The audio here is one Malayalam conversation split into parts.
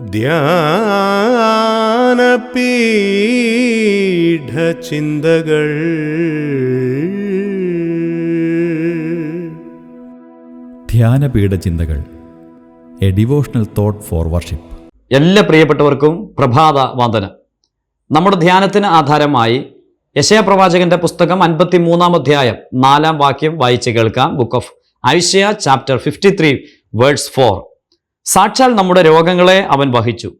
ധ്യാനപീഠചിന്തകൾ. ധ്യാനപീഠ ചിന്തകൾ a devotional thought for worship. എല്ലാ പ്രിയപ്പെട്ടവർക്കും പ്രഭാത വന്ദനം. നമ്മുടെ ധ്യാനത്തിന് ആധാരമായി യശയ പ്രവാചകന്റെ പുസ്തകം അൻപത്തി മൂന്നാം അധ്യായം നാലാം വാക്യം വായിച്ച് കേൾക്കാം. Book of Isaiah chapter fifty three words for സാക്ഷാൽ നമ്മുടെ രോഗങ്ങളെ അവൻ വഹിച്ചു.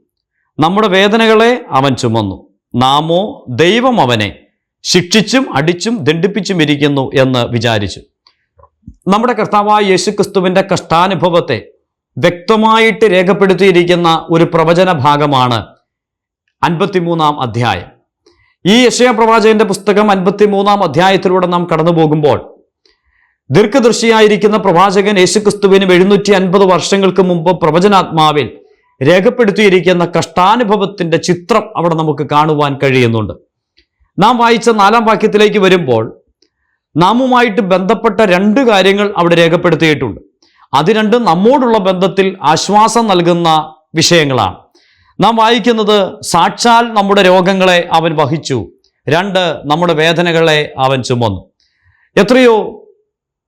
നമ്മുടെ വേദനകളെ അവൻ ചുമന്നു. നാമോ ദൈവം അവനെ ശിക്ഷിച്ചും അടിച്ചും ദണ്ഡിപ്പിച്ചും ഇരിക്കുന്നു എന്ന് വിചാരിച്ചു. നമ്മുടെ കർത്താവായ യേശുക്രിസ്തുവിന്റെ കഷ്ടാനുഭവത്തെ വ്യക്തമായിട്ട് രേഖപ്പെടുത്തിയിരിക്കുന്ന ഒരു പ്രവചന ഭാഗമാണ് അൻപത്തിമൂന്നാം അധ്യായം. ഈ യശയ പ്രവാചകന്റെ പുസ്തകം അൻപത്തിമൂന്നാം അധ്യായത്തിലൂടെ നാം കടന്നു പോകുമ്പോൾ ദീർഘദർശിയായിരിക്കുന്ന പ്രവാചകൻ യേശുക്രിസ്തുവിനും എഴുന്നൂറ്റി അൻപത് വർഷങ്ങൾക്ക് മുമ്പ് പ്രവചനാത്മാവിൽ രേഖപ്പെടുത്തിയിരിക്കുന്ന കഷ്ടാനുഭവത്തിന്റെ ചിത്രം അവിടെ നമുക്ക് കാണുവാൻ കഴിയുന്നുണ്ട്. നാം വായിച്ച നാലാം വാക്യത്തിലേക്ക് വരുമ്പോൾ നാമുമായിട്ട് ബന്ധപ്പെട്ട രണ്ട് കാര്യങ്ങൾ അവിടെ രേഖപ്പെടുത്തിയിട്ടുണ്ട്. അത് രണ്ടും നമ്മോടുള്ള ബന്ധത്തിൽ ആശ്വാസം നൽകുന്ന വിഷയങ്ങളാണ്. നാം വായിക്കുന്നത് സാക്ഷാൽ നമ്മുടെ രോഗങ്ങളെ അവൻ വഹിച്ചു രണ്ട് നമ്മുടെ വേദനകളെ അവൻ ചുമന്നു. എത്രയോ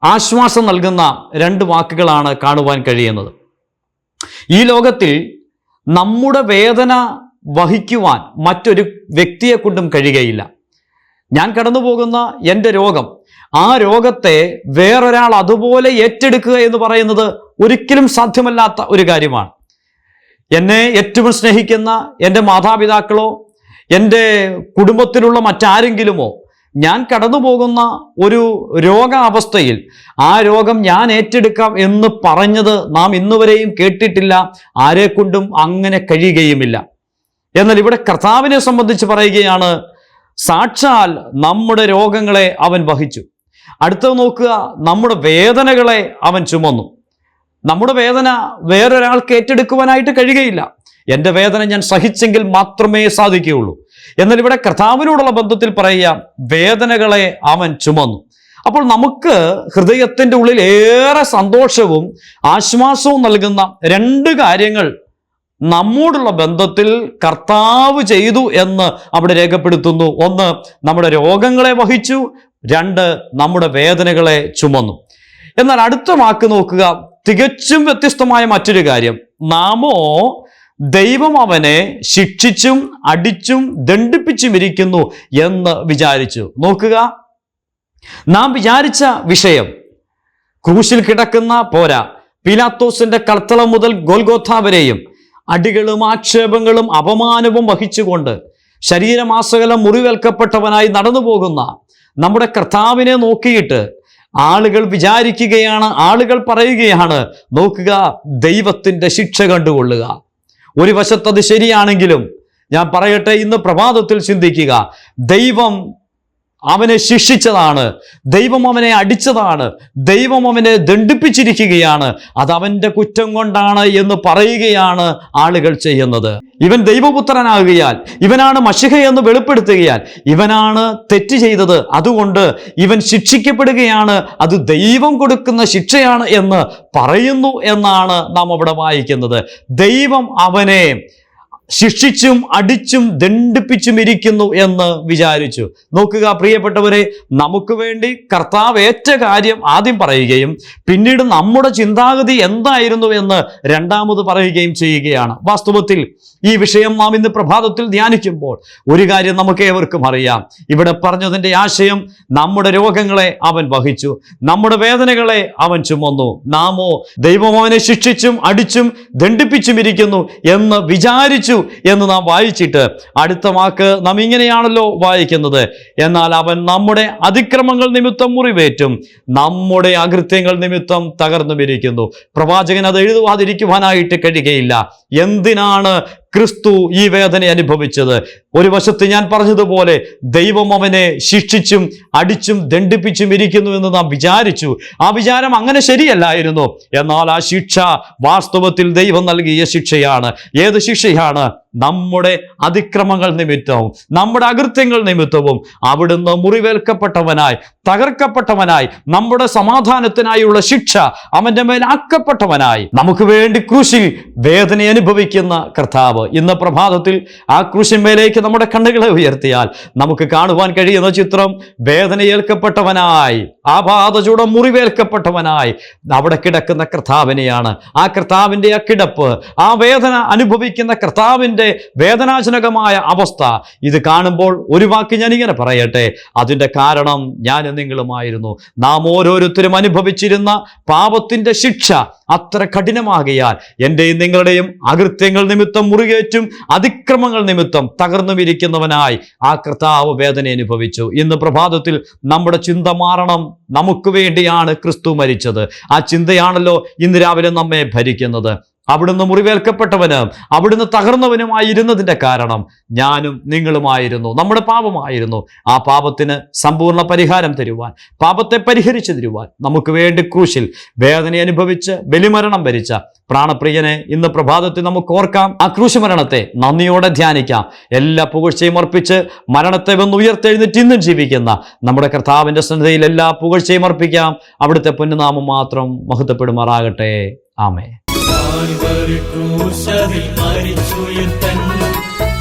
ആശ്വാസം നൽകുന്ന രണ്ട് വാക്കുകളാണ് കാണുവാൻ കഴിയുന്നത്. ഈ ലോകത്തിൽ നമ്മുടെ വേദന വഹിക്കുവാൻ മറ്റൊരു വ്യക്തിയെ കൊണ്ടും കഴിയുകയില്ല. ഞാൻ കടന്നു പോകുന്ന എന്റെ രോഗം ആ രോഗത്തെ വേറൊരാൾ അതുപോലെ ഏറ്റെടുക്കുക എന്ന് പറയുന്നത് ഒരിക്കലും സാധ്യമല്ലാത്ത ഒരു കാര്യമാണ്. എന്നെ ഏറ്റവും സ്നേഹിക്കുന്ന എന്റെ മാതാപിതാക്കളോ എന്റെ കുടുംബത്തിലുള്ള മറ്റാരെങ്കിലുമോ ഞാൻ കടന്നു പോകുന്ന ഒരു രോഗാവസ്ഥയിൽ ആ രോഗം ഞാൻ ഏറ്റെടുക്കാം എന്ന് പറഞ്ഞത് നാം ഇന്നുവരെയും കേട്ടിട്ടില്ല ആരെക്കൊണ്ടും അങ്ങനെ കഴിയുകയുമില്ല. എന്നാൽ ഇവിടെ കർത്താവിനെ സംബന്ധിച്ച് പറയുകയാണ് സാക്ഷാൽ നമ്മുടെ രോഗങ്ങളെ അവൻ വഹിച്ചു. അടുത്തത് നോക്കുക നമ്മുടെ വേദനകളെ അവൻ ചുമന്നു. നമ്മുടെ വേദന വേറൊരാൾക്ക് ഏറ്റെടുക്കുവാനായിട്ട് കഴിയുകയില്ല. എന്റെ വേദന ഞാൻ സഹിച്ചെങ്കിൽ മാത്രമേ സാധിക്കുകയുള്ളൂ. എന്നാൽ ഇവിടെ കർത്താവിനോടുള്ള ബന്ധത്തിൽ പറയുക വേദനകളെ അവൻ ചുമന്നു. അപ്പോൾ നമുക്ക് ഹൃദയത്തിന്റെ ഉള്ളിൽ ഏറെ സന്തോഷവും ആശ്വാസവും നൽകുന്ന രണ്ട് കാര്യങ്ങൾ നമ്മോടുള്ള ബന്ധത്തിൽ കർത്താവ് ചെയ്തു എന്ന് അവിടെ രേഖപ്പെടുത്തുന്നു. ഒന്ന് നമ്മുടെ രോഗങ്ങളെ വഹിച്ചു. രണ്ട് നമ്മുടെ വേദനകളെ ചുമന്നു. എന്നാൽ അടുത്ത വാക്ക് നോക്കുക. തികച്ചും വ്യത്യസ്തമായ മറ്റൊരു കാര്യം. നാമോ ദൈവം അവനെ ശിക്ഷിച്ചും അടിച്ചും ദണ്ഡിപ്പിച്ചും ഇരിക്കുന്നു എന്ന് വിചാരിച്ചു. നോക്കുക. നാം വിചാരിച്ച വിഷയം. ക്രൂശിൽ കിടക്കുന്ന പോരാ. പിലാത്തോസിന്റെ കളത്തളം മുതൽ ഗോൽഗോഥ വരെയും അടികളും ആക്ഷേപങ്ങളും അപമാനവും വഹിച്ചുകൊണ്ട് ശരീരമാസകലം മുറിവേൽക്കപ്പെട്ടവനായി നടന്നു പോകുന്ന നമ്മുടെ കർത്താവിനെ നോക്കിയിട്ട് ആളുകൾ വിചാരിക്കുകയാണ് ആളുകൾ പറയുകയാണ് നോക്കുക ദൈവത്തിന്റെ ശിക്ഷ കണ്ടുകൊള്ളുക. ഒരു വശത്തത് ശരിയാണെങ്കിലും ഞാൻ പറയട്ടെ ഇന്ന് പ്രഭാതത്തിൽ ചിന്തിക്കുക. ദൈവം അവനെ ശിക്ഷിച്ചതാണ്. ദൈവം അവനെ അടിച്ചതാണ്. ദൈവം അവനെ ദണ്ഡിപ്പിച്ചിരിക്കുകയാണ്. അത് അവന്റെ കുറ്റം കൊണ്ടാണ് എന്ന് പറയുകയാണ് ആളുകൾ ചെയ്യുന്നത്. ഇവൻ ദൈവപുത്രനാകുകയാൽ ഇവനാണ് മഷിഹ എന്ന് വെളിപ്പെടുത്തുകയാൽ ഇവനാണ് തെറ്റ് ചെയ്തത്. അതുകൊണ്ട് ഇവൻ ശിക്ഷിക്കപ്പെടുകയാണ്. അത് ദൈവം കൊടുക്കുന്ന ശിക്ഷയാണ് എന്ന് പറയുന്നു എന്നാണ് നാം അവിടെ വായിക്കുന്നത്. ദൈവം അവനെ ശിക്ഷിച്ചും അടിച്ചും ദണ്ഡിപ്പിച്ചും ഇരിക്കുന്നു എന്ന് വിചാരിച്ചു. നോക്കുക പ്രിയപ്പെട്ടവരെ നമുക്ക് വേണ്ടി കർത്താവ് ഏറ്റ കാര്യം ആദ്യം പറയുകയും പിന്നീട് നമ്മുടെ ചിന്താഗതി എന്തായിരുന്നു എന്ന് രണ്ടാമത് പറയുകയും ചെയ്യുകയാണ്. വാസ്തവത്തിൽ ഈ വിഷയം നാം ഇന്ന് പ്രഭാതത്തിൽ ധ്യാനിക്കുമ്പോൾ ഒരു കാര്യം നമുക്ക് ഏവർക്കും അറിയാം. ഇവിടെ പറഞ്ഞതിന്റെ ആശയം നമ്മുടെ രോഗങ്ങളെ അവൻ വഹിച്ചു നമ്മുടെ വേദനകളെ അവൻ ചുമന്നു. നാമോ ദൈവം അവനെ ശിക്ഷിച്ചും അടിച്ചും ദണ്ഡിപ്പിച്ചും ഇരിക്കുന്നു എന്ന് വിചാരിച്ചു എന്ന് നാം വായിച്ചിട്ട് അടുത്ത വാക്ക് നാം ഇങ്ങനെയാണല്ലോ വായിക്കുന്നത്. എന്നാൽ അവൻ നമ്മുടെ അതിക്രമങ്ങൾ നിമിത്തം മുറിവേറ്റും നമ്മുടെ അകൃത്യങ്ങൾ നിമിത്തം തകർന്നു പിരിക്കുന്നു പ്രവാചകൻ അത് എഴുതുവാതിരിക്കുവാനായിട്ട് കഴിയുകയില്ല. എന്തിനാണ് ക്രിസ്തു ഈ വേദന അനുഭവിച്ചത്. ഒരു വശത്ത് ഞാൻ പറഞ്ഞതുപോലെ ദൈവം അവനെ ശിക്ഷിച്ചും അടിച്ചും ദണ്ഡിപ്പിച്ചും ഇരിക്കുന്നു എന്ന് നാം വിചാരിച്ചു. ആ വിചാരം അങ്ങനെ ശരിയല്ലായിരുന്നു. എന്നാൽ ആ ശിക്ഷ വാസ്തവത്തിൽ ദൈവം നൽകിയ ശിക്ഷയാണ്. ഏത് ശിക്ഷയാണ്? നമ്മുടെ അതിക്രമങ്ങൾ നിമിത്തവും നമ്മുടെ അകൃത്യങ്ങൾ നിമിത്തവും അവിടുന്ന് മുറിവേൽക്കപ്പെട്ടവനായി തകർക്കപ്പെട്ടവനായി നമ്മുടെ സമാധാനത്തിനായുള്ള ശിക്ഷ അവന്റെ മേലാക്കപ്പെട്ടവനായി നമുക്ക് വേണ്ടി ക്രൂശിൽ വേദന അനുഭവിക്കുന്ന കർത്താവ് ഇന്ന് പ്രഭാതത്തിൽ ആ ക്രൂശിന്മേലേക്ക് നമ്മുടെ കണ്ണുകളെ ഉയർത്തിയാൽ നമുക്ക് കാണുവാൻ കഴിയുന്ന ചിത്രം വേദനയേൽക്കപ്പെട്ടവനായി ആപാദചൂടം മുറിവേൽക്കപ്പെട്ടവനായി അവിടെ കിടക്കുന്ന കർത്താവിനെയാണ്. ആ കർത്താവിന്റെ ആ കിടപ്പ് ആ വേദന അനുഭവിക്കുന്ന കർത്താവിന്റെ വേദനാജനകമായ അവസ്ഥ. ഇത് കാണുമ്പോൾ ഒരു വാക്ക് ഞാൻ ഇങ്ങനെ പറയട്ടെ. അതിന്റെ കാരണം ഞാൻ നിങ്ങളുമായിരുന്നു. നാം ഓരോരുത്തരും അനുഭവിച്ചിരുന്ന പാപത്തിന്റെ ശിക്ഷ അത്ര കഠിനമാകിയാൽ എന്റെയും നിങ്ങളുടെയും അകൃത്യങ്ങൾ നിമിത്തം മുറികേറ്റും അതിക്രമങ്ങൾ നിമിത്തം തകർന്നും ഇരിക്കുന്നവനായി ആ കർത്താവ് വേദന അനുഭവിച്ചു. ഇന്ന് പ്രഭാതത്തിൽ നമ്മുടെ ചിന്ത മാറണം. നമുക്ക് വേണ്ടിയാണ് ക്രിസ്തു മരിച്ചത്. ആ ചിന്തയാണല്ലോ ഇന്ന് രാവിലെ നമ്മെ ഭരിക്കുന്നത്. അവിടുന്ന് മുറിവേൽക്കപ്പെട്ടവന് അവിടുന്ന് തകർന്നവനുമായിരുന്നതിന്റെ കാരണം ഞാനും നിങ്ങളുമായിരുന്നു നമ്മുടെ പാപമായിരുന്നു. ആ പാപത്തിന് സമ്പൂർണ പരിഹാരം തരുവാൻ പാപത്തെ പരിഹരിച്ചു തരുവാൻ നമുക്ക് വേണ്ടി ക്രൂശിൽ വേദന അനുഭവിച്ച് ബലിമരണം ഭരിച്ച പ്രാണപ്രിയനെ ഇന്ന് പ്രഭാതത്തിൽ നമുക്ക് ഓർക്കാം. ആ ക്രൂശ് മരണത്തെ നന്ദിയോടെ ധ്യാനിക്കാം. എല്ലാ പുകഴ്ചയും അർപ്പിച്ച് മരണത്തെ വന്ന് ഉയർത്തെഴുന്നേറ്റ് ഇന്നും ജീവിക്കുന്ന നമ്മുടെ കർത്താവിന്റെ സന്നിധിയിൽ എല്ലാ പുകഴ്ചയും അർപ്പിക്കാം. അവിടുത്തെ പൊന്നുനാമം മാത്രം മഹത്വപ്പെടുമാറാകട്ടെ. ആമേ കാൽവരി ക്രൂശതിൽ മരിച്ചുയർത്തൻ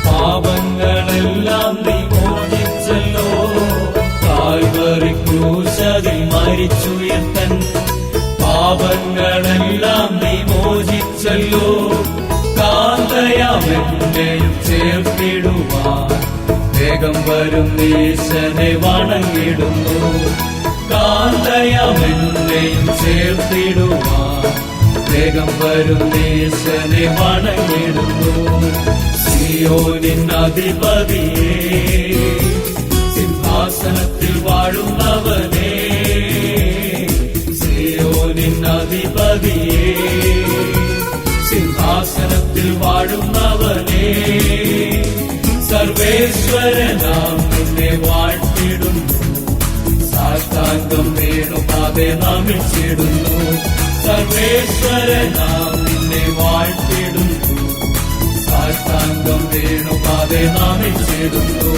പാപങ്ങളെല്ലാം നീ മോചിച്ചല്ലോ കാൽവരി ക്രൂശതിൽ മരിച്ചുയർത്തൻ പാപങ്ങളെല്ലാം നീ മോചിച്ചല്ലോ കാന്തയാമെന്നെയും ചേർത്തിടുവാൻ വേഗം വരും നീശനെ വണങ്ങിടുന്നു. കാന്തയാമെന്നെയും ചേർത്തിടുവാൻ വേഗം വരും ദേശനെ വണങ്ങിടുന്നു സിയോനിൻ അധിപതിയെ സിംഹാസനത്തിൽ വാഴുന്നവനേ സിയോനിൻ അധിപതിയെ സിംഹാസനത്തിൽ വാഴുന്നവനേ. സർവേശ്വരനാം നിന്നെ വാഴ്ത്തിടുന്നു. സാഷ്ടാംഗം വേണുപാതെ നമിച്ചിടുന്നു. സർവേശ്വരനാം നിന്നെ വാഴ്ത്തിടുന്നു സാഷ്ടാംഗം വേണുപാതെ നമിച്ചിടുന്നു